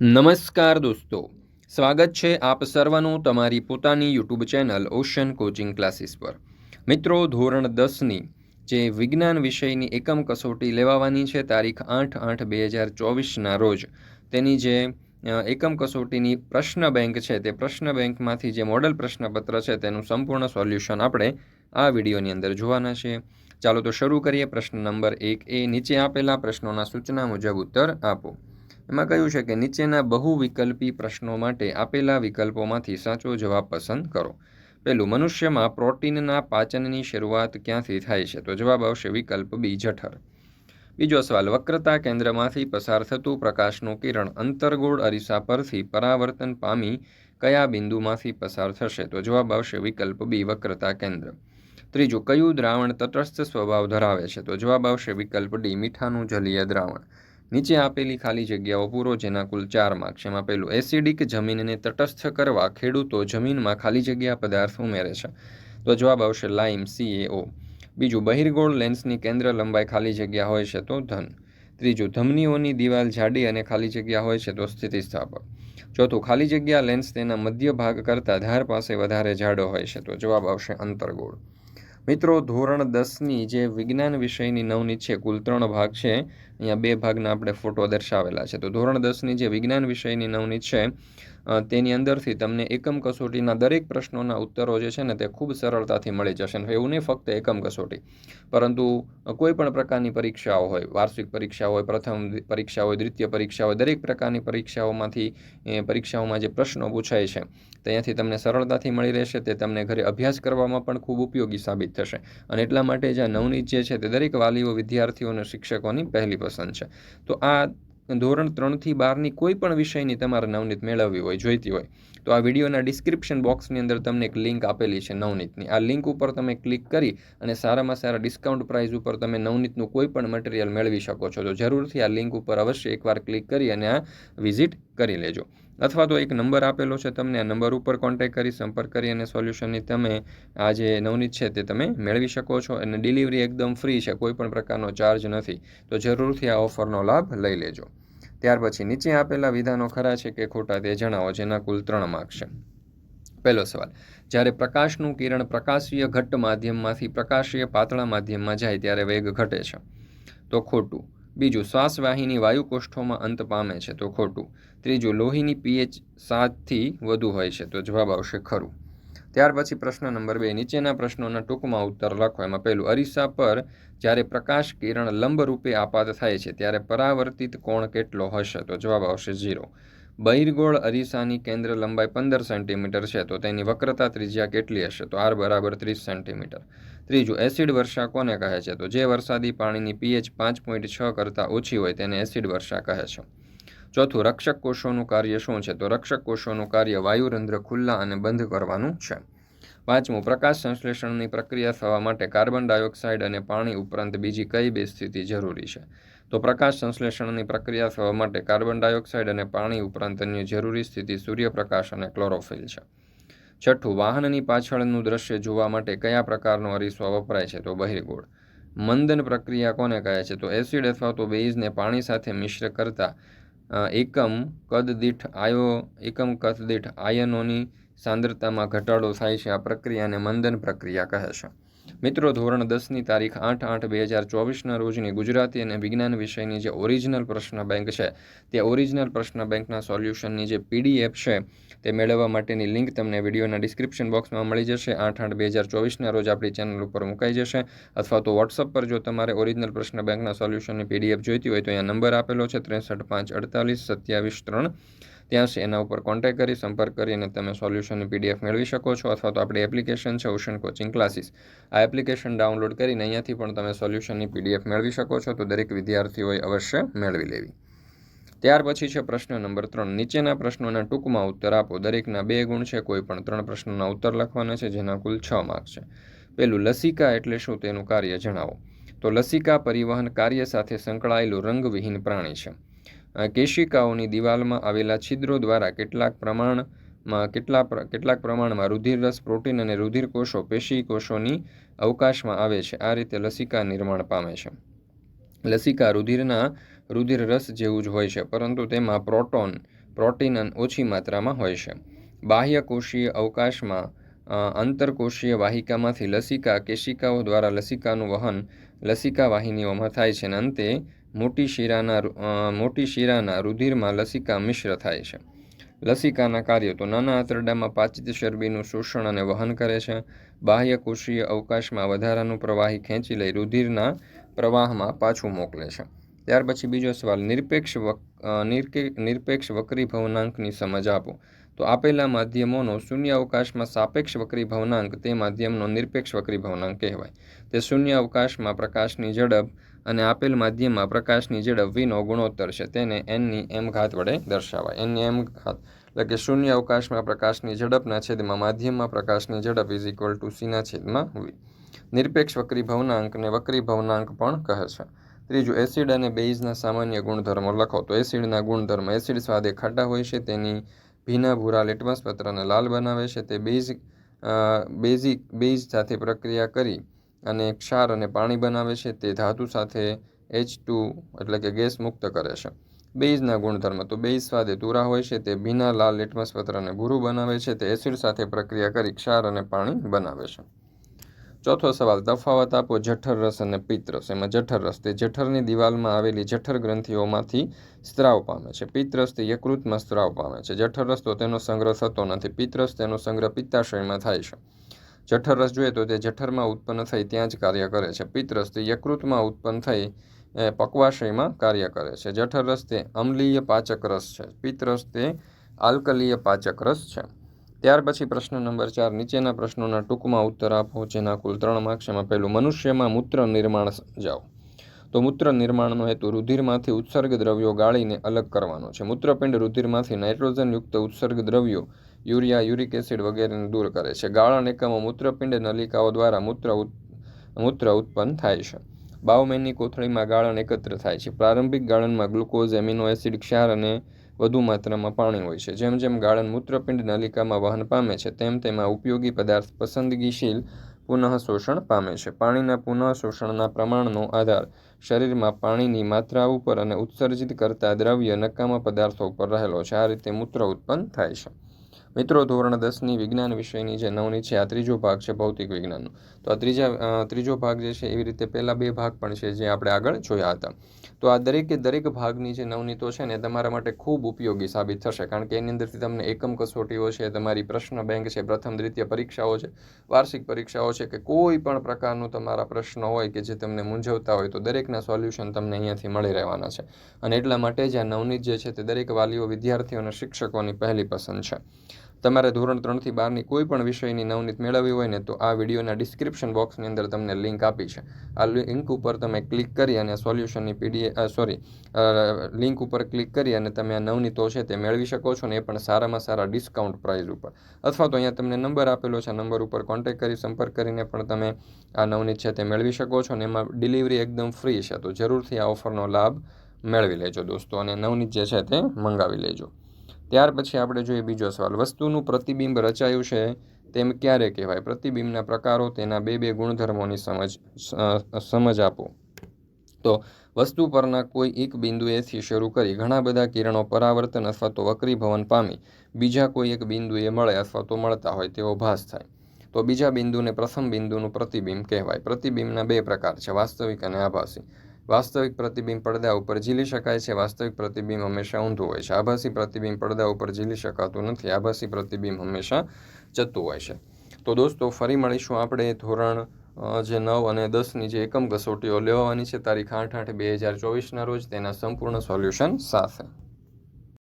નમસ્કાર દોસ્તો. સ્વાગત છે આપ સર્વનું તમારી પોતાની YouTube channel ocean coaching classes પર. મિત્રો, ધોરણ દસની જે વિજ્ઞાન વિષયની એકમ કસોટી લેવાવાની છે તારીખ આઠ આઠ બે હજાર ચોવીસના રોજ, તેની જે એકમ કસોટીની પ્રશ્ન બેંક છે, તે પ્રશ્ન બેંકમાંથી જે મોડલ પ્રશ્નપત્ર છે તેનું સંપૂર્ણ સોલ્યુશન આપણે આ વિડીયોની અંદર જોવાના છે. ચાલો તો શરૂ કરીએ પ્રશ્ન નંબર એક. એ નીચે આપેલા પ્રશ્નોના સૂચના મુજબ ઉત્તર આપો. એમાં કહ્યું છે કે નીચેના બહુ વિકલ્પી પ્રશ્નો માટે આપેલા વિકલ્પોમાંથી સાચો જવાબ પસંદ કરો. પહેલું, મનુષ્યમાં પ્રોટીનના પાચનની શરૂઆત ક્યાંથી થાય છે? તો જવાબ આવશે વિકલ્પ બી, જઠર. બીજો સવાલ, વક્રતા કેન્દ્રમાંથી પસાર થતું પ્રકાશનું કિરણ અંતર્ગોળ અરીસા પરથી પરાવર્તન પામી કયા બિંદુમાંથી પસાર થશે? તો જવાબ આવશે વિકલ્પ બી, વક્રતા કેન્દ્ર. ત્રીજું, કયું દ્રાવણ તટસ્થ સ્વભાવ ધરાવે છે? તો જવાબ આવશે વિકલ્પ ડી, મીઠાનું જલીય દ્રાવણ. નીચે આપેલી ખાલી જગ્યાઓ પૂરો જેના કુલ ચાર માર્ક્સ. એમાં પહેલું, એસિડિક જમીનને તટસ્થ કરવા ખેડૂતો જમીનમાં ખાલી જગ્યા પદાર્થ ઉમેરે છે. તો જવાબ આવશે લાઇમ, સીએઓ. બીજું, બહિર્ગોળ લેન્સની કેન્દ્ર લંબાઈ ખાલી જગ્યા હોય છે તો ધન. ત્રીજું, ધમનીઓની દિવાલ જાડી અને ખાલી જગ્યા હોય છે તો સ્થિતિસ્થાપક. ચોથું, ખાલી જગ્યા લેન્સ તેના મધ્ય ભાગ કરતાં ધાર પાસે વધારે જાડો હોય છે તો જવાબ આવશે અંતર્ગોળ. મિત્રો, ધોરણ દસની જે વિજ્ઞાન વિષયની નવનીત છે, કુલ ત્રણ ભાગ છે. અહીંયા બે ભાગના આપણે ફોટો દર્શાવેલા છે. તો ધોરણ દસની જે વિજ્ઞાન વિષયની નવનીત છે તેની અંદરથી તમને એકમ કસોટીના દરેક પ્રશ્નોના ઉત્તરો જે છે ને તે ખૂબ સરળતાથી મળી જશે એવું નહીં ફક્ત એકમ કસોટી. પરંતુ કોઈ પણ પ્રકારની પરીક્ષાઓ હોય, વાર્ષિક પરીક્ષા હોય, પ્રથમ પરીક્ષા હોય, દ્વિતીય પરીક્ષા હોય, દરેક પ્રકારની પરીક્ષાઓમાંથી પરીક્ષાઓમાં જે પ્રશ્નો પૂછાય છે ત્યાંથી તમને સરળતાથી મળી રહેશે, તે તમને ઘરે અભ્યાસ કરવામાં પણ ખૂબ ઉપયોગી સાબિત થશે. અને એટલા માટે જે નવનીત જે છે તે દરેક વાલીઓ વિદ્યાર્થીઓ અને શિક્ષકોની પહેલી પસંદ છે. તો આ ધોરણ ત્રણથી બારની કોઈ પણ વિષયની તમારે નવનીત મેળવવી હોય, જોઈતી હોય, તો આ વિડીયોના ડિસ્ક્રિપ્શન બોક્સની અંદર તમને એક લિંક આપેલી છે નવનીતની. આ લિંક ઉપર તમે ક્લિક કરી અને સારામાં સારા ડિસ્કાઉન્ટ પ્રાઇસ ઉપર તમે નવનીતનું કોઈ પણ મટીરિયલ મેળવી શકો છો. તો જરૂરથી આ લિંક ઉપર અવશ્ય એકવાર ક્લિક કરી અને આ વિઝિટ કરી લેજો. અથવા તો એક નંબર આપેલો છે તમને, આ નંબર ઉપર કોન્ટેક્ટ કરી, સંપર્ક કરી અને સોલ્યુશનની તમે આ જે નવનીત છે તે તમે મેળવી શકો છો અને ડિલિવરી એકદમ ફ્રી છે, કોઈ પણ પ્રકારનો ચાર્જ નથી. તો જરૂરથી આ ઓફરનો લાભ લઈ લેજો. ત્યાર પછી નીચે આપેલા વિધાનો ખરા છે કે ખોટા તે જણાવો જેના કુલ ત્રણ માર્ક છે. પહેલો સવાલ, જ્યારે પ્રકાશનું કિરણ પ્રકાશીય ઘટ્ટ માધ્યમમાંથી પ્રકાશીય પાતળા માધ્યમમાં જાય ત્યારે વેગ ઘટે છે. તો ખોટું. બીજું, શ્વાસવાહિની વાયુકોષ્ઠોમાં અંત પામે છે. તો ખોટું. ત્રીજું, લોહીની પીએચ સાતથી વધુ હોય છે. તો જવાબ આવશે ખરું. ત્યાર પછી પ્રશ્ન નંબર બે, નીચેના પ્રશ્નોના ટૂંકમાં ઉત્તર લખો. એમાં પહેલું, અરીસા પર જ્યારે પ્રકાશ કિરણ લંબરૂપે આપાત થાય છે, ત્યારે પરાવર્તિત કોણ કેટલો હશે? તો જવાબ આવશે ઝીરો. બહિર્ગોળ અરીસાની કેન્દ્ર લંબાઈ પંદર સેન્ટીમીટર છે, તો તેની વક્રતા ત્રિજ્યા કેટલી હશે? તો આર બરાબર ત્રીસ સેન્ટીમીટર. ત્રીજું, એસિડ વર્ષા કોને કહે છે? તો જે વરસાદી પાણીની પીએચ પાંચ પોઈન્ટ છ કરતાં ઓછી હોય, તેને એસિડ વર્ષા કહે છે. ચોથું, રક્ષક કોષોનું કાર્ય શું છે? તો રક્ષક કોષોનું કાર્ય વાયુરંધ્ર ખુલ્લા અને બંધ કરવાનું છે. પાંચમું, પ્રકાશ સંશ્લેષણની પ્રક્રિયા થવા માટે કાર્બન ડાયોક્સાઇડ અને પાણી ઉપરાંત બીજી કઈ બે સ્થિતિ જરૂરી છે? તો પ્રકાશ સંશ્લેષણની પ્રક્રિયા થવા માટે કાર્બન ડાયોક્સાઇડ અને પાણી ઉપરાંત અન્ય જરૂરી સ્થિતિ સૂર્યપ્રકાશ અને ક્લોરોફિલ છે. છઠ્ઠું, વાહનની પાછળનું દ્રશ્ય જોવા માટે કયા પ્રકારનો અરીસો વપરાય છે? તો બહિર્ગોળ. મંદન પ્રક્રિયા કોને કહે છે? તો એસિડ અથવા તો બેઝને પાણી સાથે મિશ્ર કરતા એકમ કદ દીઠ આયો, એકમ કદ દીઠ આયનોની સાંદ્રતામાં ઘટાડો થાય છે. આ પ્રક્રિયાને મંદન પ્રક્રિયા કહે છે. મિત્રો, ધોરણ દસની તારીખ આઠ આઠ બે હજાર ચોવીસના રોજની ગુજરાતી અને વિજ્ઞાન વિષયની જે ઓરિજિનલ પ્રશ્ન બેંક છે, તે ઓરિજિનલ પ્રશ્ન બેંકના સોલ્યુશનની જે પીડીએફ છે, તે મેળવવા માટેની લિંક તમને વિડીયોના ડિસ્ક્રિપ્શન બોક્સમાં મળી જશે. આઠ આઠ બે હજાર ચોવીસના રોજ આપણી ચેનલ ઉપર મુકાઈ જશે. અથવા તો વોટ્સઅપ પર જો તમારે ઓરિજિનલ પ્રશ્ન બેંકના સોલ્યુશનની પીડીએફ જોઈતી હોય તો અહીંયા નંબર આપેલો છે, ત્રેસઠ પાંચ અડતાલીસ સત્યાવીસ ત્રણ. ત્યાં છે એના ઉપર કોન્ટેક્ટ કરી, સંપર્ક કરીને તમે સોલ્યુશનની પીડીએફ મેળવી શકો છો અથવા તો આપણી એપ્લિકેશન છે ઓશન કોચિંગ ક્લાસીસ આ એપ્લિકેશન ડાઉનલોડ કરીને અહીંયાથી પણ તમે સોલ્યુશનની પીડીએફ મેળવી શકો છો તો દરેક વિદ્યાર્થીઓએ અવશ્ય મેળવી લેવી. ત્યાર પછી છે પ્રશ્ન નંબર ત્રણ. નીચેના પ્રશ્નોના ટૂંકમાં ઉત્તર આપો. દરેકના બે ગુણ છે, કોઈ પણ ત્રણ પ્રશ્નોના ઉત્તર લખવાના છે, જેના કુલ છ માર્ક છે. પહેલું લસિકા એટલે શું તેનું કાર્ય જણાવો. તો લસિકા પરિવહન કાર્ય સાથે સંકળાયેલું રંગવિહીન પ્રાણી છે. કેશિકાઓની દિવાલમાં આવેલા છિદ્રો દ્વારા કેટલાક પ્રમાણમાં કેટલા કેટલાક પ્રમાણમાં રુધિરરસ, પ્રોટીન અને રુધિર કોષો પેશી કોષોની અવકાશમાં આવે છે. આ રીતે લસિકા નિર્માણ પામે છે. લસિકા રુધિરના રુધિર રસ જેવું જ હોય છે, પરંતુ તેમાં પ્રોટોન, પ્રોટીન ઓછી માત્રામાં હોય છે. બાહ્યકોષીય અવકાશમાં આંતરકોષીય વાહિકામાંથી લસિકા કેશિકાઓ દ્વારા લસિકાનું વહન લસિકા વાહિનીઓમાં થાય છે અને અંતે મોટી શીરાના મોટી શિરાના રુધિરમાં લસિકા મિશ્ર થાય છે. લસિકાના કાર્યો તો નાના આંતરડામાં પાચિત ચરબીનું શોષણ અને વહન કરે છે. બાહ્યકોષીય અવકાશમાં વધારાનું પ્રવાહી ખેંચી લઈ રુધિરના પ્રવાહમાં પાછું મોકલે છે. ત્યાર પછી બીજો સવાલ, નિરપેક્ષ નિરપેક્ષ વક્રી ભવનાંકની સમજ આપો. તો આપેલા માધ્યમોનો શૂન્ય અવકાશમાં સાપેક્ષ વક્રી ભવનાંક તે માધ્યમનો નિરપેક્ષ વક્રી ભવનાંક કહેવાય. તે શૂન્ય અવકાશમાં પ્રકાશની ઝડપ અને આપેલ માધ્યમમાં પ્રકાશની ઝડપ વીનો ગુણોત્તર છે. તેને એનની એમ ઘાત વડે દર્શાવાય. એનની એમ ઘાત એટલે કે શૂન્ય અવકાશમાં પ્રકાશની ઝડપના છેદમાં માધ્યમમાં પ્રકાશની ઝડપ ઇઝ ઇક્વલ ટુ સીના છેદમાં વી નિરપેક્ષ વક્રી ભવનાંકને વક્રી ભવનાંક પણ કહે છે. ત્રીજું એસિડ અને બેઇઝના સામાન્ય ગુણધર્મો લખો. તો એસિડના ગુણધર્મ એસિડ સ્વાદે ખાટા હોય છે. તેની ભીના ભૂરા લેટમસ પત્રને લાલ બનાવે છે. તે બેઝ બેઝિક બેઝ સાથે પ્રક્રિયા કરી અને ક્ષાર અને પાણી બનાવે છે, તે ધાતુ સાથે એચ ટુ એટલે કે ગેસ મુક્ત કરે છે. બેઇઝના ગુણધર્મ, તો બેઇઝ સ્વાદે તુરા હોય છે, તે ભીના, લાલ લેટમસ પત્રને ભૂરું બનાવે છે, તે એસિડ સાથે પ્રક્રિયા કરી ક્ષાર અને પાણી બનાવે છે. ચોથો સવાલ, તફાવત આપો જઠર રસ અને પિત્તરસ એમાં જઠર રસ, તે જઠરની દિવાલમાં આવેલી જઠર ગ્રંથિઓમાંથી સ્ત્રાવ પામે છે. પિત્તરસ તે યકૃતમાં સ્ત્રાવ પામે છે. જઠર રસ તો તેનો સંગ્રહ થતો નથી. પિત્તરસ તેનો સંગ્રહ પિત્તાશયમાં થાય છે. જઠર રસ જોઈએ તો તે જઠરમાં ઉત્પન્ન થઈ ત્યાં જ કાર્ય કરે છે. પિત્તરસ તે યકૃતમાં ઉત્પન્ન થઈ, એ, પક્વાશયમાં કાર્ય કરે છે. જઠર રસ તે અમ્લીય પાચક રસ છે. પિત્તરસ તે આલ્કલીય પાચક રસ છે. ત્યાર પછી પ્રશ્ન નંબર ચાર, નીચેના પ્રશ્નોના ટૂંકમાં ઉત્તર આપો, જેના કુલ ત્રણ માર્ક્સ એમાં પહેલું, મનુષ્યમાં મૂત્ર નિર્માણ સમજાવો તો મૂત્ર નિર્માણનો હેતુ, રુધિરમાંથી ઉત્સર્ગ દ્રવ્યો ગાળીને અલગ કરવાનો છે. મૂત્રપિંડ રુધિરમાંથી નાઇટ્રોજનયુક્ત ઉત્સર્ગ દ્રવ્યો યુરિયા, યુરિક એસિડ વગેરેને દૂર કરે છે. ગાળણ એકમો મૂત્રપિંડ નલિકાઓ દ્વારા મૂત્ર મૂત્ર ઉત્પન્ન થાય છે. બાવમેનની કોથળીમાં ગાળણ એકત્ર થાય છે. પ્રારંભિક ગાળણમાં ગ્લુકોઝ, એમિનો એસિડ, ક્ષાર અને વધુ માત્રામાં પાણી હોય છે. જેમ જેમ ગાળણ મૂત્રપિંડ નલિકામાં વહન પામે છે, તેમ તેમાં ઉપયોગી પદાર્થ પસંદગીશીલ પુનઃ શોષણ પામે છે. પાણીના પુનઃ શોષણના પ્રમાણનો આધાર શરીરમાં પાણીની માત્રા ઉપર અને ઉત્સર્જિત કરતા દ્રવ્ય નકામા પદાર્થો ઉપર રહેલો છે. આ રીતે મૂત્ર ઉત્પન્ન થાય છે. મિત્રો, ધોરણ દસની વિજ્ઞાન વિષયની જે નવની છે, આ ત્રીજો ભાગ છે ભૌતિક વિજ્ઞાનનો. તો આ ત્રીજા ત્રીજો ભાગ જે છે, એવી રીતે પહેલાં બે ભાગ પણ છે જે આપણે આગળ જોયા હતા. તો આ દરેકે દરેક ભાગની જે નવનીતો છે ને તમારા માટે ખૂબ ઉપયોગી સાબિત થશે. કારણ કે એની અંદરથી તમને એકમ કસોટીઓ છે, તમારી પ્રશ્ન બેંક છે, પ્રથમ દ્વિતીય પરીક્ષાઓ છે, વાર્ષિક પરીક્ષાઓ છે, કે કોઈ પણ પ્રકારનું તમારા પ્રશ્ન હોય કે જે તમને મૂંઝવતા હોય, તો દરેકના સોલ્યુશન તમને અહીંયાથી મળી રહેવાના છે. અને એટલા માટે જ આ નવનીત જે છે, તે દરેક વાલીઓ, વિદ્યાર્થીઓ અને શિક્ષકોની પહેલી પસંદ છે. તમારે ધોરણ ત્રણથી બારની કોઈ પણ વિષયની નવનીત મેળવવી હોય ને તો આ વિડીયોના ડિસ્ક્રિપ્શન બોક્સની અંદર તમને લિંક આપી છે. આ લિંક ઉપર તમે ક્લિક કરી અને સોલ્યુશનની પીડીએ સોરી લિંક ઉપર ક્લિક કરી અને તમે આ નવનીતો છે તે મેળવી શકો છો ને એ પણ સારામાં સારા ડિસ્કાઉન્ટ પ્રાઇસ ઉપર. અથવા તો અહીંયા તમને નંબર આપેલો છે નંબર ઉપર કોન્ટેક્ટ કરી, સંપર્ક કરીને પણ તમે આ નવનીત છે તે મેળવી શકો છો અને એમાં ડિલિવરી એકદમ ફ્રી છે. તો જરૂરથી આ ઓફરનો લાભ મેળવી લેજો દોસ્તો અને નવનીત જે છે તે મંગાવી લેજો. ત્યાર પછી આપણે જોઈએ બીજો સવાલ. વસ્તુનું પ્રતિબિંબ રચાયું છે તેમ ક્યારે કહેવાય? પ્રતિબિંબના પ્રકારો તેના બે બે ગુણધર્મોની સમજ સમજ આપો. તો વસ્તુ પરના કોઈ એક બિંદુએથી શરૂ કરી ઘણા બધા કિરણો પરાવર્તન અથવા તો વક્રીભવન પામી બીજા કોઈ એક બિંદુએ મળે અથવા તો મળતા હોય તેવો ભાસ થાય. તો બીજા બિંદુને પ્રથમ બિંદુનું પ્રતિબિંબ કહેવાય. પ્રતિબિંબના બે પ્રકાર છે, વાસ્તવિક અને આભાસી. વાસ્તવિક પ્રતિબિંબ પડદા ઉપર ઝીલી શકાય છે. વાસ્તવિક પ્રતિબિંબ હંમેશા ઊંધું હોય છે. આભાસી પ્રતિબિંબ પડદા ઉપર ઝીલી શકાતું નથી. આભાસી પ્રતિબિંબ હંમેશા જતું હોય છે. તો દોસ્તો, ફરી મળીશું આપણે ધોરણ જે નવ અને દસની જે એકમ કસોટીઓ લેવાની છે, તારીખ આઠ આઠ બે હજાર ચોવીસના રોજ. તેના સંપૂર્ણ સોલ્યુશન સાથે.